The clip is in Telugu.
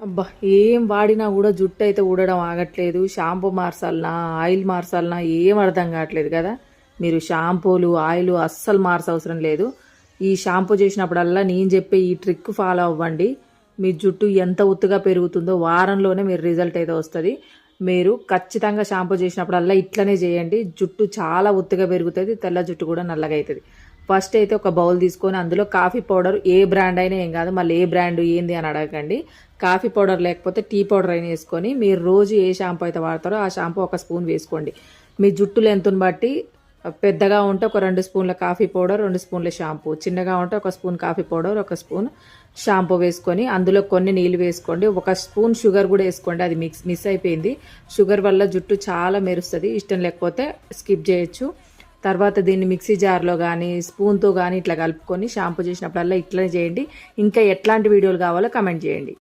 అబ్బా ఏం వాడినా కూడా జుట్టు అయితే ఊడడం ఆగట్లేదు షాంపూ మార్చాలనా ఆయిల్ మార్చాలనా ఏం అర్థం కావట్లేదు కదా. మీరు షాంపూలు ఆయిల్ అస్సలు మార్చవసరం లేదు. ఈ షాంపూ చేసినప్పుడల్లా నేను చెప్పే ఈ ట్రిక్ ఫాలో అవ్వండి. మీ జుట్టు ఎంత ఉత్తుగా పెరుగుతుందో వారంలోనే మీరు రిజల్ట్ అయితే వస్తుంది. మీరు ఖచ్చితంగా షాంపూ చేసినప్పుడల్లా ఇట్లనే చేయండి. జుట్టు చాలా ఉత్తుగా పెరుగుతుంది తెల్ల జుట్టు కూడా నల్లగా అవుతుంది ఫస్ట్ అయితే ఒక బౌల్ తీసుకొని అందులో కాఫీ పౌడర్ ఏ బ్రాండ్ అయినా ఏం కాదు మళ్ళీ ఏ బ్రాండ్ ఏంది అని అడగకండి. కాఫీ పౌడర్ లేకపోతే టీ పౌడర్ అయినా వేసుకొని మీరు రోజు ఏ షాంపూ అయితే వాడతారో ఆ షాంపూ ఒక స్పూన్ వేసుకోండి. మీ జుట్టు లెంతుని బట్టి పెద్దగా ఉంటే ఒక రెండు స్పూన్ల కాఫీ పౌడర్ రెండు స్పూన్ల షాంపూ. చిన్నగా ఉంటే ఒక స్పూన్ కాఫీ పౌడర్ ఒక స్పూన్ షాంపూ వేసుకొని అందులో కొన్ని నీళ్ళు వేసుకోండి. ఒక స్పూన్ షుగర్ కూడా వేసుకోండి. అది మిక్స్ మిస్ అయిపోయింది. షుగర్ వల్ల జుట్టు చాలా మెరుస్తుంది. ఇష్టం లేకపోతే స్కిప్ చేయొచ్చు. తర్వాత దీన్ని మిక్సీ జార్లో కానీ స్పూన్తో కానీ ఇట్లా కలుపుకొని షాంపూ చేసినప్పుడల్లా ఇట్లనే చేయండి. ఇంకా ఎట్లాంటి వీడియోలు కావాలో కమెంట్ చేయండి.